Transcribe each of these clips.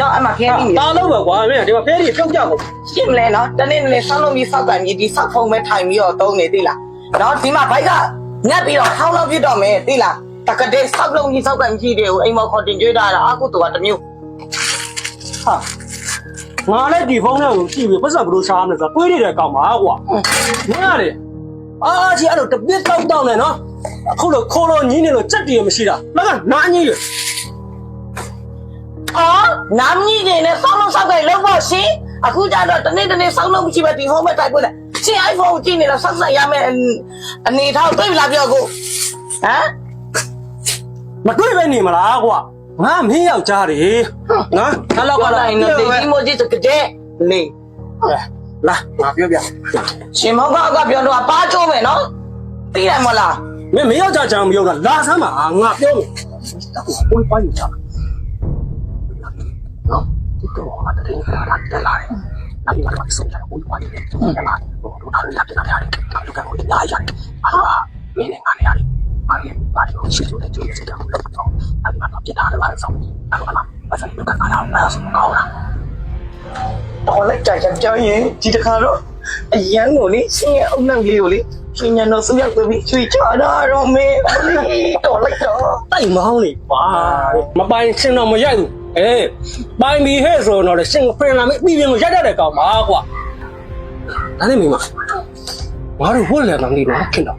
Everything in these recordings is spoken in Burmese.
တော့အမှခဲပြီးနေတာလို့ပဲကွာမင်းဒီမှာဖဲရီပြုတ်ကြကုန်ရှင်းမလဲနော်တနေ့နေ့ဆောင်းလုံးပြီးစောက်ကန်ကြီးဒီစောက်ဖုံးပဲထိုင်ပြီးတော့တုံးနေသိလားနော်ဒီမှာဘိုက်ကညက်ပြီးတော့ထောင်းလောက်ပြစ်တော့မယ်သိလားတကတဲ့စောက်လုံးကြီးစောက်ကန်ကြီးတွေကိုအိမ်မော်ခေါ်တင်ကျွေးတာအကုတူကတစ်မျိုးဟာငါလည်းဒီဖုန်းထဲကိုကြည့်ပြီးပတ်စံဘလို့ရှားမလဲဆိုတော့တွေးနေတဲ့ကောင်ပါကွာမင်းကလေအာကြီးအဲ့လိုတပစ်တောက်တောက်နေနော်အခုလိုခိုးလို့ညင်းနေလို့စက်တည်မရှိတာလက်ကနားညင်းရ အော်နာမကြီးနေနဲ့ဆောင်းလုံးစောက်ကန်လုံးဖို့ရှင်အခုကျတော့တနေ့တနေ့ဆောင်းလုံးမရှိပဲဒီဟိုးမဲ့တိုက်ပွက်တယ်ရှင် iPhone ကိုကြည့်နေတော့ဆက်ဆက်ရမယ်အနေထားတွေ့ပြီလားပြောကိုဟမ်မတွေ့ပဲနေမလားကွာငါမင်းယောက်ျားတယ်နော်အဲ့လောက်ကပြောလာလိုက်နော်ဒီဒီမိုကြီးတကတဲ့လေလာငါပြောပြရှင်မောင်ကအကပြောတော့ပါချိုးမယ်နော်သိတယ်မလားမင်းမယောက်ျားချမ်းမပြောတာလာဆမ်းပါငါပြောမယ်တက်ကိုပွေးပွားယူချနော်ဒီ တော့ငါတည်းကလာတယ်လာတယ်နောက်ပြီးတော့ဆုံးတယ်ပွေးပွားယူတယ်တက်လာတယ်ဟိုတို့ထားရတဲ့နေရာတွေနောက်တော့ကိုလာရတယ်အာမင်းလည်းငါနေရတယ်ဘာလဲဘာလို့ရှိလို့လဲကြိုးစတဲ့ကိုလောက်တော့အဲ့မှာတော့ပြထားတယ်ပါဆောင်အဲ့တော့လားဘာသာလို့ကငါလာအဲ့ဒါဆိုကောင်းလားတော်လိုက်ကြကြပြောရင်ဒီတခါတော့အရန်ကိုလေရှင်ရဲ့အုံနောက်လေးကိုလေရှင်ညတော့စရောက်သွားပြီးချွေချတာတော့မေးတော်လိုက်တော့တိုက်မောင်းနေပါမပိုင်စင်တော့မရိုက်ဘူး အေးပိုင်ပြီးဟဲ့ဆိုတော့လေစင်ဖရင်လာမေးပြီးပြီးကိုရိုက်တတ်တဲ့ကောင်ပါကွာဒါနဲ့မိမငါတို့ဝက်လေကောင်လေးတော့ခင်တော့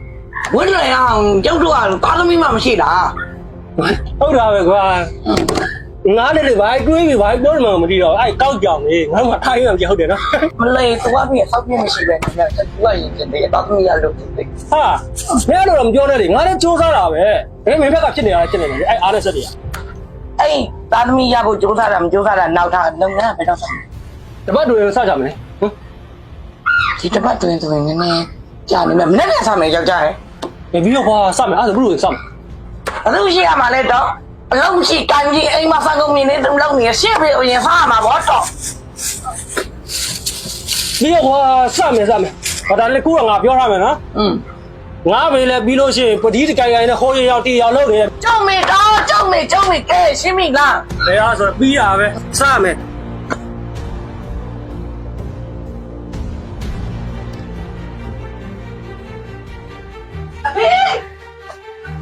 ဝင်းလိုက်အောင်ကြောက်တော့တာသမီးမှမရှိလားဟုတ်တာပဲကွာငါလည်းလေဘာတွေးပြီးဘာပြောမှမသိတော့အဲ့ကောက်ကြောင်လေငါမှထိုင်းအောင်ကြောက်တယ်နော်မလဲသွားပြီးဆောက်ပြမရှိပဲနဲ့တူရရင်ကျတဲ့တော့သမီးရလို့တယ်ဟာမင်းအဲ့လိုတော့မပြောနဲ့လေငါလည်းစူးစမ်းတာပဲဘယ်မင်းဘက်ကဖြစ်နေတာဖြစ်နေတယ်အဲ့အားနဲ့ဆက်တယ်အဲ့ သားသမီးရဖို့ကြိုးစားတာမကြိုးစားတာနောက်တာလုပ်ငန်းပဲတော့တပတ်တွေစကြမလဲဟမ်ဒီတစ်ပတ်တွင်တွင်နည်းနည်းကြာနေမယ်မနေ့ကစားမယ်ယောက်ျားရယ်ဘယ်ပြီးတော့ကွာစမယ်အဲ့ဒါဘလို့စမယ်ဘယ်လိုရှိရမှာလဲတော့အလုံးရှိကံကြီးအိမ်မှာစားကုန်နေနေတုံလုံးနေရှေ့ပြေရင်စားရမှာဗောတော့ပြီးတော့ကွာစမယ်စမယ်ဟောဒါလည်းကိုကငါပြောထားမယ်နော်อืม ငါပဲလေပြီးလို့ရှိရင်ပတိတကိုင်ကိုင်နဲ့ဟိုးရရောက်တီရောက်လို့နေတယ်ကြောက်မေတော့ကြောက်မေကြောက်မေကဲရှင်းပြီလားတရားဆိုပြီးရပဲစမယ်အဖေ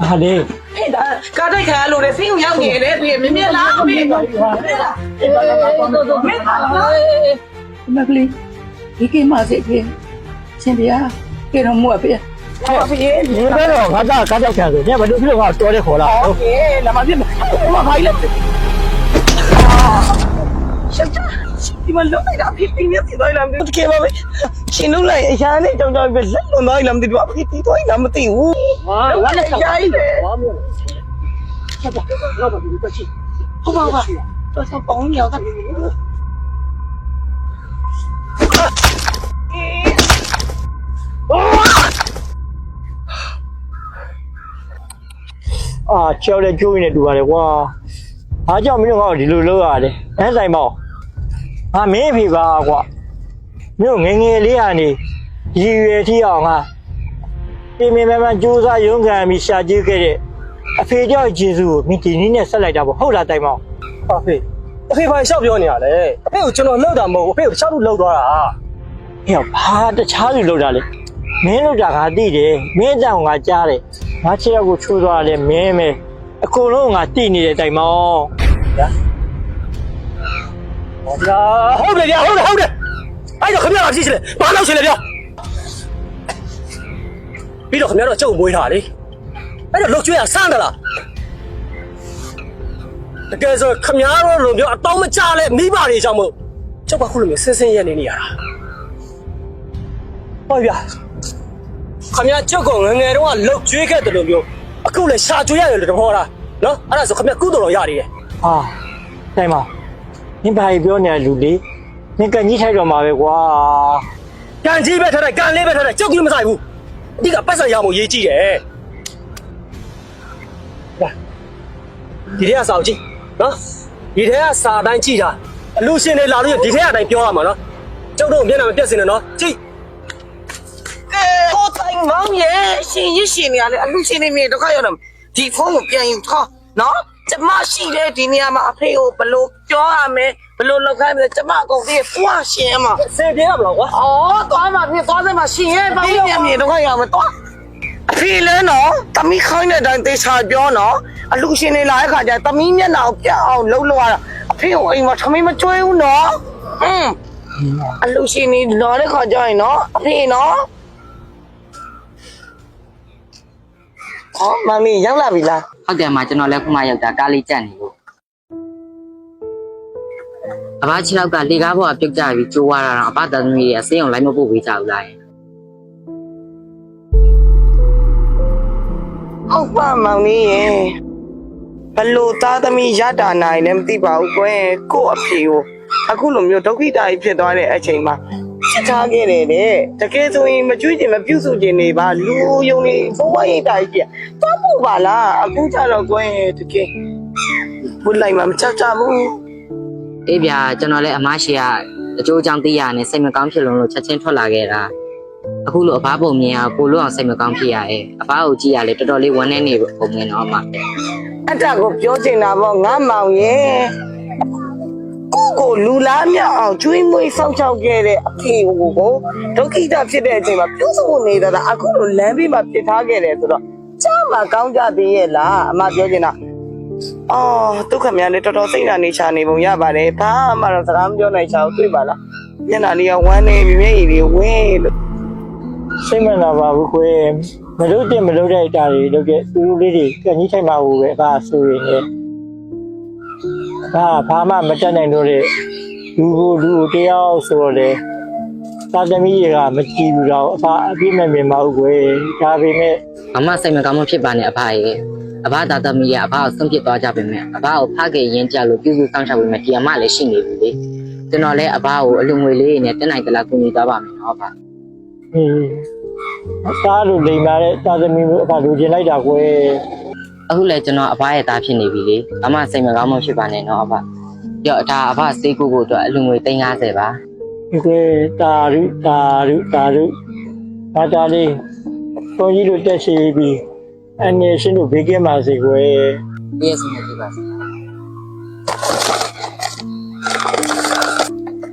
ဟာလေဖေဒါကားတိုက်ခါလို့လေဖင်းကိုရောက်နေတယ်ဖေမြင်မြင်လားအဖေမင်းလားမကလေးဒီကိမစေဖေရှင်ဗျာကေတော့မို့အဖေ ဟုတ်ပြီနေတော့ငါသားကားကြောက်ချင်တယ်ညဘာလို့ဒီလိုငါတော်တဲ့ခေါ်လာဟုတ်ကဲ့လာမပြစ်မခိုင်းလိုက်ရှက်တာဒီမှာလုံးလိုက်တာဖြစ်ပြီးမြတ်ပြီးသွားလာမသိဘူးတကယ်ပါပဲရှင်လုံးလိုက်အရာနဲ့ကြောင်ကြောင်ပဲလက်လွန်သွားလာမသိဘူးအဖေတီးသွားလာမသိဘူးဟာဝါနဲ့ချောင်းဘာမျိုးလဲဆက်ပါငါ့ဘာဒီပချီဟုတ်ပါပါတော့ပေါင်းရောက်တာ အာချောက်တဲ့ကျိုးရင်းနဲ့တူပါတယ်ကွာ။အားကြောင့်မင်းတို့ကဒီလိုလုပ်ရတယ်။အဲဆိုင်မောင်။ဟာမင်းအဖေပါကွာ။မင်းတို့ငယ်ငယ်လေးဟာနေရည်ရွယ်ထီအောင်ဟာပြင်မြင်မှန်မှန်ကြိုးစားရုန်းကန်ပြီးရှာကြည့်ခဲ့တဲ့အဖေကြောင့်ဂျေစုကိုမင်းဒီနည်းနဲ့ဆက်လိုက်တာပေါ့ဟုတ်လားတိုင်မောင်ဟာဖေအဖေဘာရှောက်ပြောနေရလဲအဖေကိုကျွန်တော်လှုပ်တာမဟုတ်ဘူးအဖေကိုရှောက်လို့လှုပ်သွားတာ။ဟဲ့ဘာတခြားလူလုပ်တာလဲ။ မင်းလုပ်တာငါသိတယ်။မင်းအကြောင်ငါကြားတယ်။ငါချစ်ရောက်ကိုချိုးသွားတယ်မင်းပဲ။အကုန်လုံးငါသိနေတယ်တိုင်မောင်။ဟောဗျာဟုတ်တယ်ဗျာဟုတ်တယ်ဟုတ်တယ်အဲ့တော့ခင်ဗျားကဖြစ်ချင်လဲဘာလို့ချင်လဲပြောပြီးတော့ခင်ဗျားတို့အကျုပ်မွေးထားလေအဲ့တော့လှုပ်ကျွေးရစမ်းသလားတကယ်ဆိုခင်ဗျားတို့လိုမျိုးအတောင်းမကြလဲမိဘတွေကြောင့်မို့ကျုပ်ကခုလိုမျိုးဆင်းဆင်းရဲနေနေရတာဟုတ်ဗျာ ခင်ဗျားကျုပ်ကငယ်ငယ်တုန်းကလှုပ်ကျွေးခဲ့တယ်လို့မျိုးအခုလည်းရှာကျွေးရတယ်လို့တဘောလားနော်အဲ့ဒါဆိုခင်ဗျားကုသိုလ်တော်ရနေတယ်ဟာတိုင်မောင်မင်းဘာကြီးပြောနေရလူလေးမင်းကညှိထိုက်တော့မှာပဲကွာကန်ကြီးပဲထားတယ်ကန်လေးပဲထားတယ်ကြောက်ကြီးမဆိုင်ဘူးအဓိကပတ်စံရမှုရေးကြည့်တယ်ဟာဒီထဲကစာအုပ်ကြည့်နော်ဒီထဲကစာအတိုင်းကြည့်တာအလူရှင်တွေလာလို့ဒီထဲကအတိုင်းပြောရမှာနော်ကျုပ်တို့မျက်နှာမပြတ်စင်နဲ့နော်ကြည့် ကိုတိုင်မောင်ရဲ့ရှင်ရရှင်နေရလေအလူရှင်နေနေတော့ခရောက်တော့ဒီဖုန်းကိုပြန်ယူထားနော်ကျမရှိတဲ့ဒီနေရာမှာအဖေကိုဘလို့ပြောရမယ်ဘလို့လောက်ခိုင်းလဲကျမအကုန်သိပွားရှင်မစင်ပြေရမလားကွာအော်သွားမှာဖြစ်သွားစမှာရှင်ရဲ့ဘာလို့ညမြေတော့ရအောင်သွားအဖေလဲနော်တမီးခိုင်းတဲ့အတိုင်းသေချာပြောနော်အလူရှင်နေလာတဲ့ခါကျတမီးမျက်နှာကိုပြအောင်လှုပ်လို့ရတာအဖေကိုအိမ်မှာထမင်းမကျွေးဘူးနော်ဟွန်းအလူရှင်နေလာတဲ့ခါကျရင်နော်အဖေနော် ဟောမမီရောက်လာပြီလားဟုတ်တယ်အမကျွန်တော်လည်းခုမှရောက်တာကားလေးကြက်နေလို့အဘခြေထောက်ကလေကားပေါ်ကပြုတ်ကြပြီးကျိုးသွားတာတော့အဘသားသမီးတွေအစိမ်းအောင်လိုက်မပို့ပေးကြဘူးလားယင်ဟုတ်ပါမောင်လေးရေဘလို့သားသမီးရတာနိုင်လည်းမသိပါဘူးကွယ်ကို့အဖေကိုအခုလိုမျိုးဒုက္ခိတာကြီးဖြစ်သွားတဲ့အချိန်မှာ ချက်ထားခဲ့တယ်တဲ့တကယ်ဆိုရင်မကြွေးချင်မပြုစုချင်နေပါလူယုံနေဘဝရိတ်တာကြီးပြသွားဖို့ပါလားအခုကျတော့ကွယ်တကယ်ဘုလိုက်မှာမချက်ချဘူးအေးဗျာကျွန်တော်လည်းအမရှိကအကျိုးအကြောင်းသိရနဲ့စိတ်မကောင်းဖြစ်လုံးလို့ချက်ချင်းထွက်လာခဲ့တာအခုလိုအဘပုံမြင်ရပိုလို့အောင်စိတ်မကောင်းဖြစ်ရရဲ့အဘကိုကြည့်ရလေတော်တော်လေးဝမ်းနေနေပုံမြင်တော့အမအတကိုပြောချင်တာပေါ့ငါမောင်ရဲ့ ကိုကိုလူလားမြောက်အောင်ကျွေးမွေးစောင့်ရှောက်ခဲ့တဲ့အဖေကိုကိုဒုက္ခိတဖြစ်တဲ့အချိန်မှာပြုစုနေတာအခုလိုလမ်းဘေးမှာပြစ်ထားခဲ့တယ်ဆိုတော့ကြားမှာကောင်းကြသေးရဲ့လားအမပြောချင်တာအော်ဒုက္ခများလည်းတော်တော်စိတ်ဓာတ်နေချနေပုံရပါတယ်ဘာမှတော့စကားမပြောနိုင်ချောင်းတွေ့ပါလားမျက်နှာလေးကဝမ်းနေပြီမျက်ရည်တွေဝင်းလို့စိတ်မနာပါဘူးခွေမလို့တင်မလို့တဲ့အတားတွေလုပ်တဲ့သူတို့လေးတွေကညှိထိုင်မှာဘူးပဲဒါဆိုရင်လေ ဒါဘာမှမတက်နိုင်တော့တဲ့လူကိုလူကိုတယောက်ဆိုတော့လေသာသမီတွေကမကြည့်ဘူးတော့အဖအပြည့်မဲ့မြင်မဟုတ်ကွယ်ဒါပေမဲ့အမစိတ်မကောင်းမဖြစ်ပါနဲ့အဖရဲ့အဘသားသမီးရဲ့အဘကိုဆုံးဖြတ်သွားကြပါမယ်အဘကိုဖခင်ရင်ကြလို့ပြုစုဆောင်ရှောက်ပေးမယ်ဒီအမလည်းရှိနေပြီလေကျွန်တော်လည်းအဘကိုအလူငွေလေးနဲ့တက်နိုင်ကြလားကူညီသွားပါမယ်နော်အဘဟင်းသားလိုလိမ်လာတဲ့သာသမီမျိုးအဖလူကျင်လိုက်တာကွယ် အခုလည်းကျွန်တော်အဘရဲ့သားဖြစ်နေပြီလေအမစိတ်မကောင်းမဖြစ်ပါနဲ့နော်အဘကြောက်ဒါအဘစေးကိုကိုအတွက်အလူငွေ350ပါဒီကွယ်တာရုတာရုတာရုဒါတာလေးဘုန်းကြီးတို့တက်ရှိပြီးအနေရှင်တို့ဘေးကင်းပါစေကွယ်ပြည့်စုံနေပြီပါ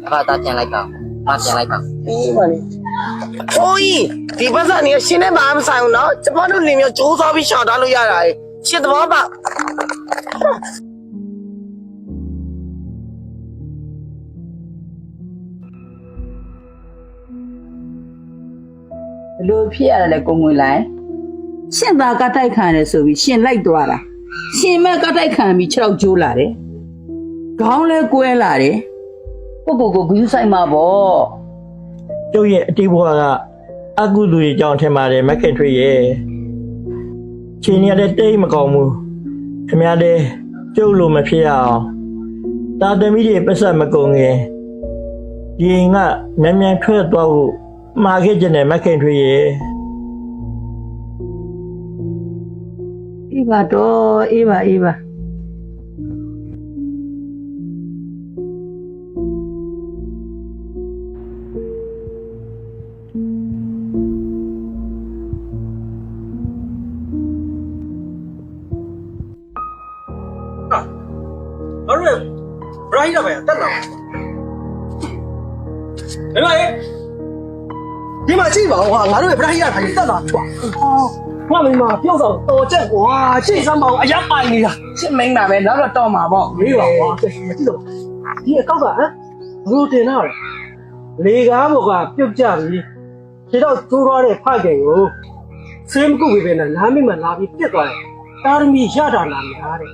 အဘသားပြန်လိုက်ပါမပြန်လိုက်ပါပြီးပါလေ။ဟိုးကြီးဒီပတ်စံနေရှင်းနေမှာမဆိုင်ဘူးနော်။ကျမတို့လင်မျိုးစူးစောပြီးရှောင်ထားလို့ရတာလေ။ ရှင်းသဘောပေါက်ဘလို့ဖြစ်ရတယ်လဲကိုငွေလိုက်ရှင်သာကတိုက်ခံရတယ်ဆိုပြီးရှင်လိုက်သွားတာရှင်မဲ့ကတိုက်ခံပြီး6ကျိုးလာတယ်ခေါင်းလဲကွဲလာတယ်ကိုကိုကိုဂယူးဆိုင်မှာပေါ့ကျုပ်ရဲ့အတိတ်ဘဝကအကုသိုလ်ရဲ့အကြောင်းထင်ပါတယ်မက်ခင်ထွေရဲ့ ချိန်ရတဲ့တိတ်မကောင်းဘူးခင်ဗျားတဲ့ကျုပ်လိုမဖြစ်ရအောင်တာသမီတွေပတ်ဆက်မကုန်ခင်ဒီအိမ်ကမြန်မြန်ထွက်သွားဖို့မှာခဲ့ကြတယ်မက်ခင်ထွေရဲ့အေးပါတော့အေးပါအေးပါ တော့ပဲတက်လာတယ်မလေးဒီမှာကြည့်ပါဦးဟာငါတို့ရဲ့ဘရိုင်းရခိုင်တက်လာထွာဟောမင်းမပြုတ်တော့တော်ချက်ကွာကြည့်စမ်းပါဦးအရက်ပိုင်နေတာ။ရှင်းမင်းတာပဲနောက်တော့တော့မှာပေါ့မေးပါကွာမကြည့်တော့ဒီအကောက်ကဟမ်ဘလို့တင်တော့လေကားဘောကပြုတ်ကြပြီခြေတော့ကျိုးသွားတဲ့ဖခင်ကိုဆေးမကုတ်ပြီပဲနဲ့လမ်းမိမှလာပြီးပြက်သွားတယ်တာရမီရတာလာများတယ်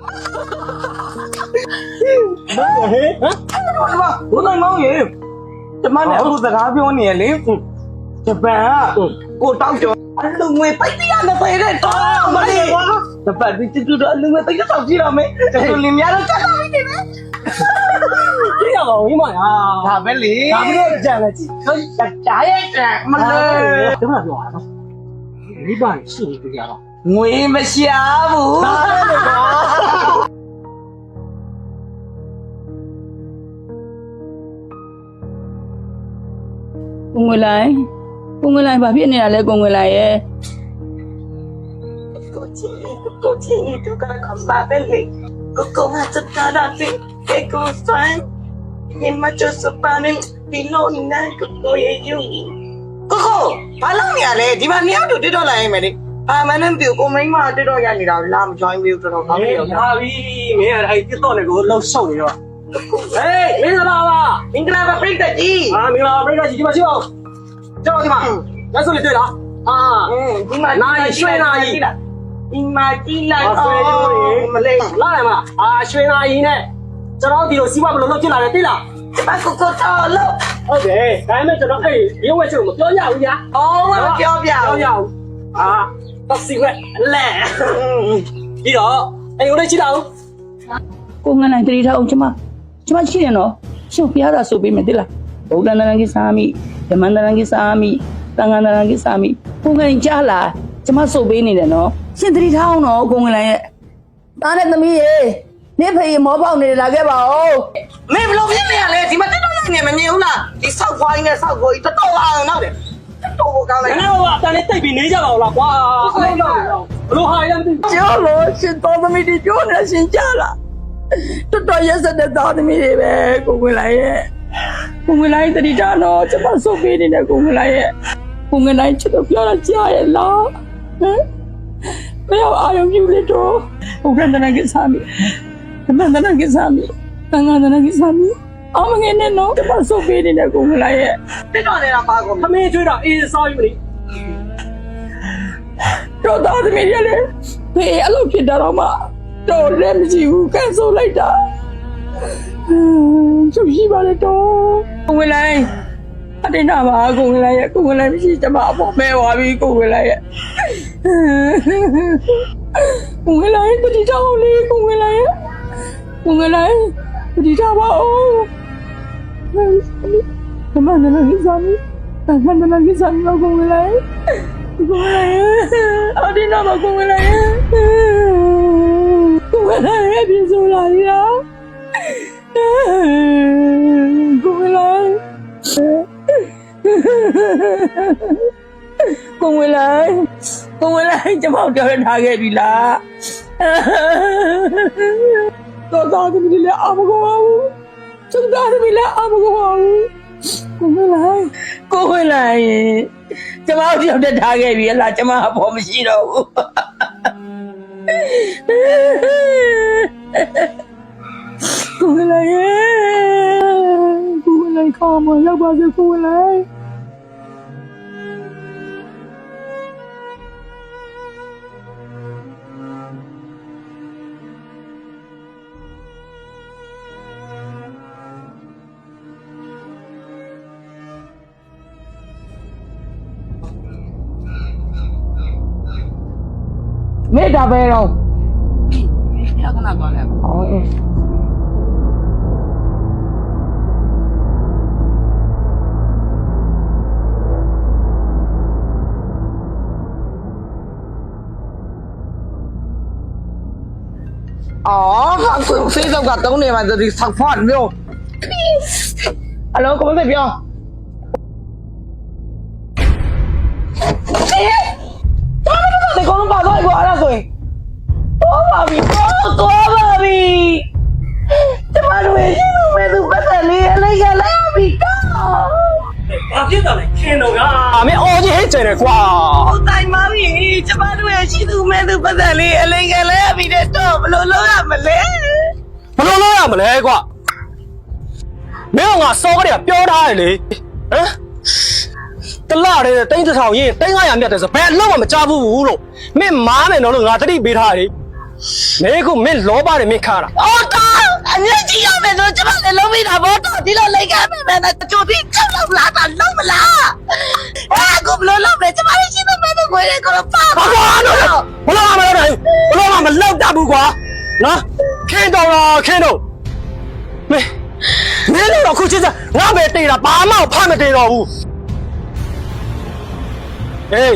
ဟဲ့ဟမ်။ဘာဘုနိုင်မောင်ရေကျမနဲ့အခုစကားပြောနေရလေ။ဂျပန်ကကိုတောက်ကျော်အလူငွေပိတ်တရားနဲ့ပဲတဲ့တော့မလေး။ဂျပန်ဒီတူတူအလူငွေပိတ်တော့ကြည့်ရမယ်။ကျန်လင်များတော့ချက်လာပြီနေမယ်ကြည့်ရပါဦးမိမညာ။ဒါပဲလေဒါပြီးတော့ကြံလိုက်ကြည့်။ဟုတ်ကြားရဲ့တန်မလေးတမပြောတာနော်မိဘရှိနေကြတော့ငွေမရှာဘူးဒါပဲလေကွာ ကိုငွေလိုက်ကိုငွေလိုက်ဘာဖြစ်နေတာလဲကိုငွေလိုက်ရဲ့ကိုချီကိုချီသူကကမ္ဘာပဲလေကိုကမစတာတာသိကေကိုဆိုင်ညီမချစပန်ဒီလိုနိုင်ကိုကိုရဲ့ယူကိုကိုဘာလုပ်နေရလဲဒီမှာနှစ်ယောက်တူတက်တော့လာရင်မယ်လေအာမနန်ပြူကိုမင်းမတက်တော့ရနေတာလာမ join ဘူးတော်တော်ကောင်းနေရောဟာပြီမင်းအဲ့ဒီတက်တော့လည်းကိုလှုပ်ရှုပ်နေတော့ ဟေးမင်္ဂလာပါမင်္ဂလာပါပြိတ္တကြီးအာမင်္ဂလာပါပြိတ္တာကြီးဒီမှာရှိအောင်ကျောင်းဒီမှာလက်စွပ်လေးတွေ့လားအာอืมဒီမှာဒီမှာကြည့်လိုက်အဆွေရိုးတွေမလေးလာရမလားအာရွှေနာကြီးနဲ့ကျွန်တော်ဒီလိုစီးပွားဘယ်လိုလုပ်ဖြစ်လာလဲသိလားဒီမှာကိုကိုတော်လို့ဟုတ်တယ်ဒါပေမဲ့ကျွန်တော်အဲ့ရုပ်ဝဲချုပ်မပြောရဘူးညာအော်မပြောပြပြောရအောင်အာတော့စီဝဲလဲပြီးတော့အဲ့ကိုလေးကြည့်တော့ကိုငန်းနိုင်တတိထားအောင်ကျမ ကျမရှိတယ်နော်ရှင်ပြရတာဆိုပေးမယ်တိလားဗုဒ္ဓန္တရံကိစာမိဓမ္မန္တရံကိစာမိသံဃာန္တရံကိစာမိကိုငန်းကြားလာကျမဆိုပေးနေတယ်နော်ရှင်တတိထားအောင်နော်ကိုငန်းနိုင်ရဲ့သားနဲ့သမီးရေနေဖေးမောပေါက်နေလာခဲ့ပါဦးမင်းဘလို့ဖြစ်နေရလဲဒီမှာတက်တော့ရနေမမြင်ဘူးလားဒီဆောက်ခွားကြီးနဲ့ဆောက်ကိုကြီးတော်တော်အောင်နောက်တယ်တော်တော်ကောင်းငါလိုက်တို့ကတန်လေးတိတ်ပြီးနေကြပါဦးလားကွာဘလို့ဟာရမ်းသိကျော်လို့ရှင်တော်သမီးတွေပြောနေရှင်ကြားလာ တော်တော်ရက်စက်တဲ့သားသမီးတွေပဲကိုငန်းနိုင်ရဲ့ကိုငန်းနိုင်တတိထားနော်ကျမဆိုပေးနေတယ်ကိုငန်းနိုင်ရဲ့ကိုငန်းနိုင်ချစ်တော့ပြောတာကြားရဲ့လားဟမ်ဘယ်အာရုံပြုလေတော့ဘုရားတနာကိစားမီဓမ္မတနာကိစားမီသံဃာတနာကိစားမီအမငယ်နဲ့နော်ကျမဆိုပေးနေတယ်ကိုငန်းနိုင်ရဲ့တက်တော့နေတာပါကုန်ခမင်းကျွေးတာအေးစားယူလေတော့သားသမီးတွေလည်းဖေးအလုပ်ဖြစ်တာတော့မှ တော့လည်းမရှိဘူးကန်ဆိုလိုက်တာချုပ်ရှိပါလေတော့ကိုဝင်လိုက်အတင်းနာပါကိုဝင်လိုက်ရဲ့ကိုဝင်လိုက်မရှိကျမအပေါ်မဲသွားပြီကိုဝင်လိုက်ရဲ့ကိုဝင်လိုက်တတိတောင်းလေးကိုဝင်လိုက်ရဲ့ကိုဝင်လိုက်တတိတောင်းပါဦးဓမ္မနနကိစမ်းဓမ္မနနကိစမ်းကိုဝင်လိုက်ကိုယ်လည်းအဒီနာမကိုယ်လည်းကို ယ်လည်းပြဆိုလာရကိုယ်လည်းကိုယ်လည်းကိုယ်လည်းကျမပြောရထားခဲ့ပြီလားတော့တော့ဒီလေအမကောဘူးကျန်တာဒီလေအမကောဘူးကိုယ်လည်းကိုယ်လည်းကျမတို့ရောက်တက်ထားခဲ့ပြီလားကျမအဖို့မရှိတော့ဘူး ကိုယ်လည်းကိုယ်လည်းခေါမရောက်ပါစေကိုယ်လည်းမေတ္တာပဲတော့ ရခဏသွားလဲဟောအေးအော်ဟာကိုဖေးတော့ကတုံးနေမှာဒီဆောက်ဖွားမျိုးအလောကိုမပြောအေး ကြီးဟဲ့ကျန်တယ်ကွာဟုတ်တိုင်းပါပြီကျမတို့ရဲ့ရှိသူမဲ့သူပတ်သက်လေးအလိုက်ရလိုက်ပြီတဲ့တော့ဘလို့လုပ်ရမလဲဘယ်လိုလုပ်ရမလဲကွာမင်းကငါစောကလေးကပြောထားတယ်လေဟမ်တလာတဲ့တိန်းတစ်ထောင်ရင်တိန်း900မြတ်တယ်ဆိုဘယ်အလုံးမှမကြဘူးလို့မင်းမားမယ်နော်လို့ငါတတိပေးထားတယ်မင်းကမင်းလောပါတယ်မင်းခါတာအော်တော့အ မြင့်ကြီးရမယ်ဆိုကျမလည်းလုံးမိတာဘောတော့ဒီလိုလိုက်ခဲ့မယ်နဲ့ကြိုပြီးကြောက်လောက်လာတာလုံးမလားအာကိုဘလို့လုပ်လဲကျမတို့ရှိသူမဲ့သူကိုယ်ကတော့ပါဘာလို့လဲဘလို့မလုပ်နိုင်ဘလို့မလောက်တတ်ဘူးကွာနော်ခင်းတော့တော့ခင်းတော့မင်းမင်းလည်းတော့ခုချင်းစားငါပဲတေးတာဘာမှဖတ်မတေးတော့ဘူးဟေး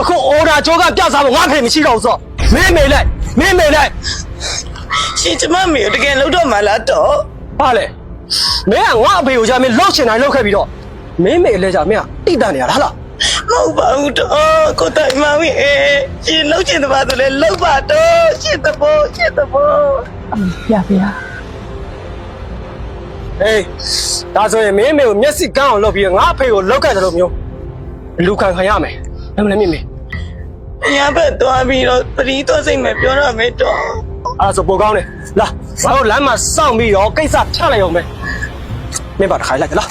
အခုအော်ဒါကြောကပြစားလို့ငါဖေမရှိတော့ဘူးစောမင်းမေလိုက်မင်းမေလိုက် ရှင်ကျမမေတကယ်လုံးတော့မလားတော့ဘာလဲမင်းကငါအဖေကိုကြာမင်းလှုပ်ချင်တိုင်းလှုပ်ခဲ့ပြီးတော့မင်းမေလဲကြာမင်းကတိတန်နေရလားဟလားမဟုတ်ပါဘူးတော့ကိုတိုင်မောင်ရဲ့ရှင်လှုပ်ချင်တဲ့ပါဆိုလဲလှုပ်ပါတော့ရှင်တဘောရှင်တဘောပြပြအေးဒါဆိုရင်မင်းအမေကိုမျက်စိကန်းအောင်လုပ်ပြီးတော့ငါအဖေကိုလောက်ကတ်တယ်လို့မျိုးလူခံခံရမယ်ဘယ်မလဲမင်းမေရဘက်သွားပြီးတော့ပရိသောစိတ်မဲ့ပြောရမယ်တော့ အဲ့ဒါဆိုပိုကောင်းတယ်လာဘာလို့လမ်းမှာစောင့်ပြီးတော့ကိစ္စချလိုက်အောင်မယ်မင်းပါတခါလိုက်ကြလား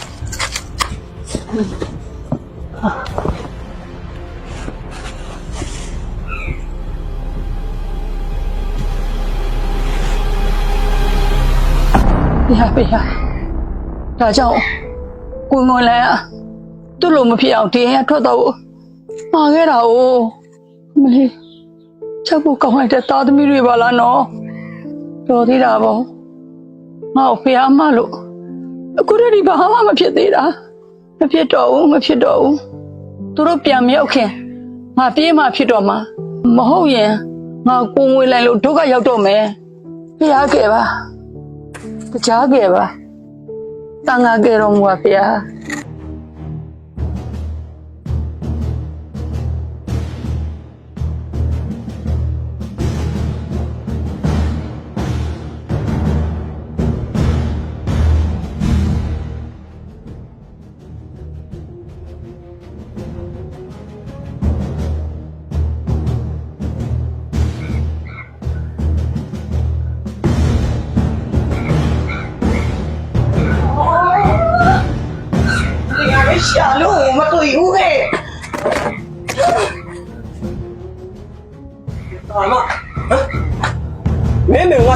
ဖေဟာဖေဟာဒါကြောင့်ကိုငွန်လဲသူ့လိုမဖြစ်အောင်ဒီရင်ကထွက်တော့မှာခဲ့တာ哦မလေး ချက်ဖို့ကောင်းလိုက်တဲ့သားသမီးတွေပါလားနော်တော်သေးတာပေါ့ငါ့ကိုဖေဟာမလို့အခုတည်းဒီဘာမှမဖြစ်သေးတာမဖြစ်တော့ဘူးမဖြစ်တော့ဘူးသူတို့ပြန်မြောက်ခင်ငါပြေးမှဖြစ်တော့မှာမဟုတ်ရင်ငါကိုငွေလိုက်လို့ဒုက္ခရောက်တော့မယ်ဖေဟာခဲ့ပါကြားခဲ့ပါတန်ငါကြတော်မူပါဗျာဒီ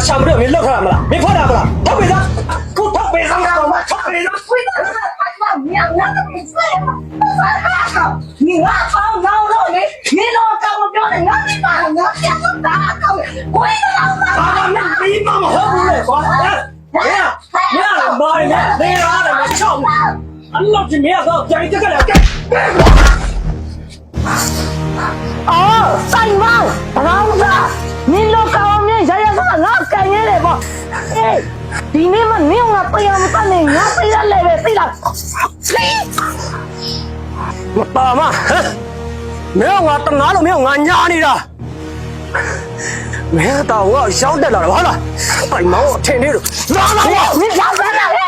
ရှာမလို့မင်းလောက်ခရမလားမင်းဖောက်တာမလားထောက်ပေးသားကိုထောက်ပေးသားကောင်မထောက်ပေးသား ဝိဒါနာဖိုင်မမြာနာတဲ့ဆဲ你那帮老肉的，你老跟我ပြောတယ်ငါဒီပါငါပြန်တော့တာကောင်းကိုယ်တော့ အာမင်းပြီးမမဟုတ်ဘူးလေကွာဟဲ့မင်းမင်းမိုင်းနဲ့နေရတယ်မချောင်းအလောကမင်းကတော့ကြိုက်ကြကြကဲ အော်ဆိုင်မောင်းဘောင်းသား နင်လောကောင်မြင်ရရဆောင်ငါကန်ရတယ်ပေါ့အေးဒီနေ့မှနင်ငါပေးရမတတ်နဲ့ငါပေးရလဲပဲသိလားမပါမဟမ်မင်းကငါတနာလို့မင်းကငါညာနေတာမင်းတော့ငါရောက်တက်လာတော့ဟုတ်လားပိုင်မောင်းအထင်လေးတို့လာလာဝါမင်းရောက်ဆက်လာဟဲ့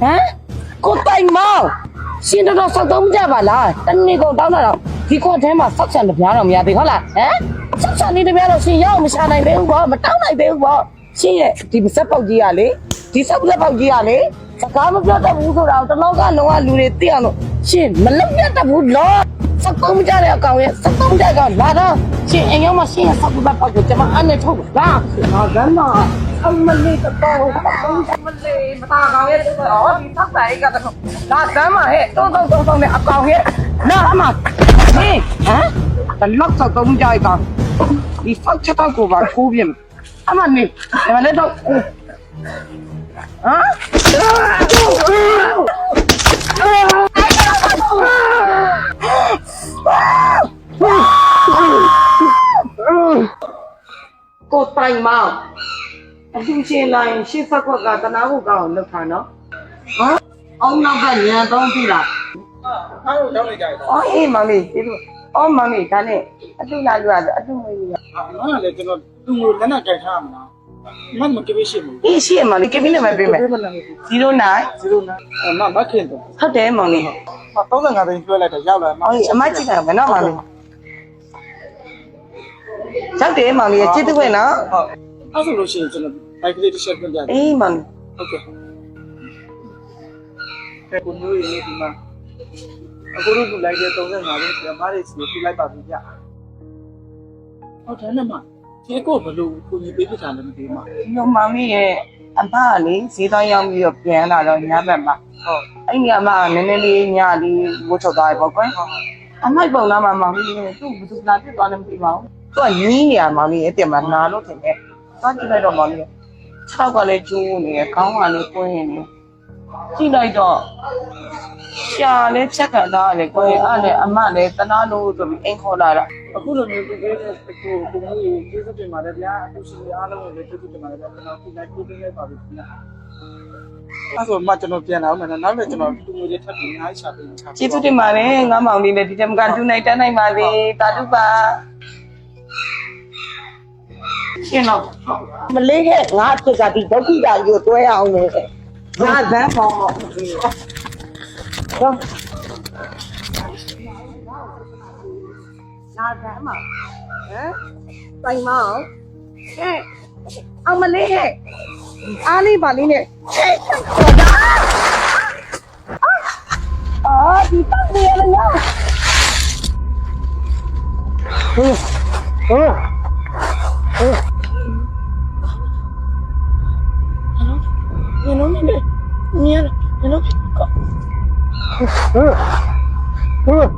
ဟမ်ကိုတိုင်မောင်ရှင်တော်တော်ဆောက်သုံးကြပါလားတနေ့ကုန်တောင်းတာတော့ဒီခွက်ထဲမှာဆောက်ချံတပြားတော့မရသေးဟုတ်လားဟမ်ဆောက်ချံနေတပြားတော့ရှင်ရောက်မရှာနိုင်သေးဘူးပေါ့မတောင်းနိုင်သေးဘူးပေါ့ရှင်ရဲ့ဒီစက်ပေါက်ကြီးကလေဒီစက်ပေါက်ကြီးကလေစကားမပြောတတ်ဘူးဆိုတော့တလောကလုံးဝလူတွေသိအောင်လို့ရှင်မလုံရတတ်ဘူးလော စက်ကုန်းမကြတဲ့အကောင်ရဲ့စက်ကုန်းကြတဲ့အကောင်လာတော့ရှင်အိမ်ရောက်မှရှင်ရဲ့စက်ကုန်းဘက်ပေါက်ကိုကျွန်မအနဲ့ထုတ်လာလာကမ်းမအမလေးတော့အမလေးမသားကောင်ရဲ့တော့ဒီသောက်တာအိတ်ကတော့လာကမ်းမဟဲ့တုံးတုံးတုံးတုံးနဲ့အကောင်ရဲ့လာအမဟေးဟမ်တလောက်စက်ကုန်းကြတဲ့အကောင်ဒီဖောက်ချက်တော့ကိုပါကိုးပြင်းအမနေဒီမလေးတော့ဟမ် ကိုတိုင်မောင်အလူချင်းလိုက်ရှေ့ဖက်ခွက်ကတနာဖို့ကောင်းအောင်လုပ်တာနော်ဟမ်အောင်နောက်ကညံသုံးပြီလားအားလုံးရောက်နေကြတယ်အော်အေးမောင်လေးဒီလိုအော်မောင်လေးဒါနဲ့အတူလာလို့ရတယ်အတူမွေးရ။ငါကလည်းကျွန်တော်သူ့ကိုလက်နဲ့ကြိုက်ထားမှာ။ မမကပေးရှိဘူးအေးရှိရမောင်လေးကပြင်းနေမှာပေးမယ်။ဘယ်မှာလဲ09။0နာ။မမခင်တော့ဟုတ်တယ်မောင်လေး။35သိန်းကျွဲလိုက်တော့ရောက်လာမှာအော်အမကြည့်တယ်မနော်မောင်လေးရောက်တယ်မောင်လေးကျေးဇူးပဲနော်။ဟုတ်။အဲ့ဆိုလို့ရှိရင်ကျွန်တော်ဘိုက်ကလေးတစ်ချက်ပြန်ပြတယ်အေးမောင်လေး။ဟုတ်ကဲ့။ကဲကိုမျိုးရည်ဒီမှာအခုတို့လူလိုက်တဲ့35သိန်းကျမတွေစီပြလိုက်ပါပြီဗျ။ဟုတ်တယ်နော်မ။ ဒီကိုဘလို့ကိုကြီးပေးပြတာလည်းမသိမှာဒီလိုမောင်လေးရဲ့အမကလေဈေးသားရောက်ပြီးတော့ပြန်လာတော့ညဘက်မှာ။ဟုတ်အဲ့ဒီအမကနည်းနည်းလေးညလေးဝတ်ချုပ်သွားတယ်ပေါ့ကွယ်အမိုက်ပုံလားမမောင်လေးသူ့ဘယ်သူလာပြစ်သွားလဲမသိပါဘူးသူကညီးနေရမောင်လေးရဲ့တင်မှာနာလို့ထင်တယ်သွားကြည့်လိုက်တော့မောင်လေးခြောက်ကလည်းကျိုးနေရခေါင်းကလည်းကွင်းနေ ကြည့်လိုက်တော့ရှာလည်းဖြတ်ခံသားရတယ်ကွယ်အဲ့လည်းအမလည်းတနာလို့ဆိုပြီးအိမ်ခေါ်လာတာအခုလိုမျိုးဒီကိစ္စကိုကိုမျိုးကြီးကျေးဇူးတင်ပါတယ်ဗျာအခုရှိအားလုံးကိုလည်းကျေးဇူးတင်ပါတယ်ဗျာကျွန်တော်ခုလိုက်ကိုတင်လိုက်ပါပြီခင်ဗျာအဲဆိုမှကျွန်တော်ပြန်လာအောင်မယ်နော်နောက်လည်းကျွန်တော်လူမျိုးတွေထပ်ပြီးအားရှာပေးချာကျေးဇူးတင်ပါတယ်ငါမောင်လေးလည်းဒီတမကတူနိုင်တန်းနိုင်ပါစေတာတုပါရှင်တော့မလေးခဲ့ငါအစ်ကဒီဒုက္ခိတာကြီးကိုတွဲအောင်လေ ငါဇန်းပေါ့တော့လာဇန်းမဟမ်တိုင်မောင်ဟဲ့အောင်မလေးဟဲ့အား うわう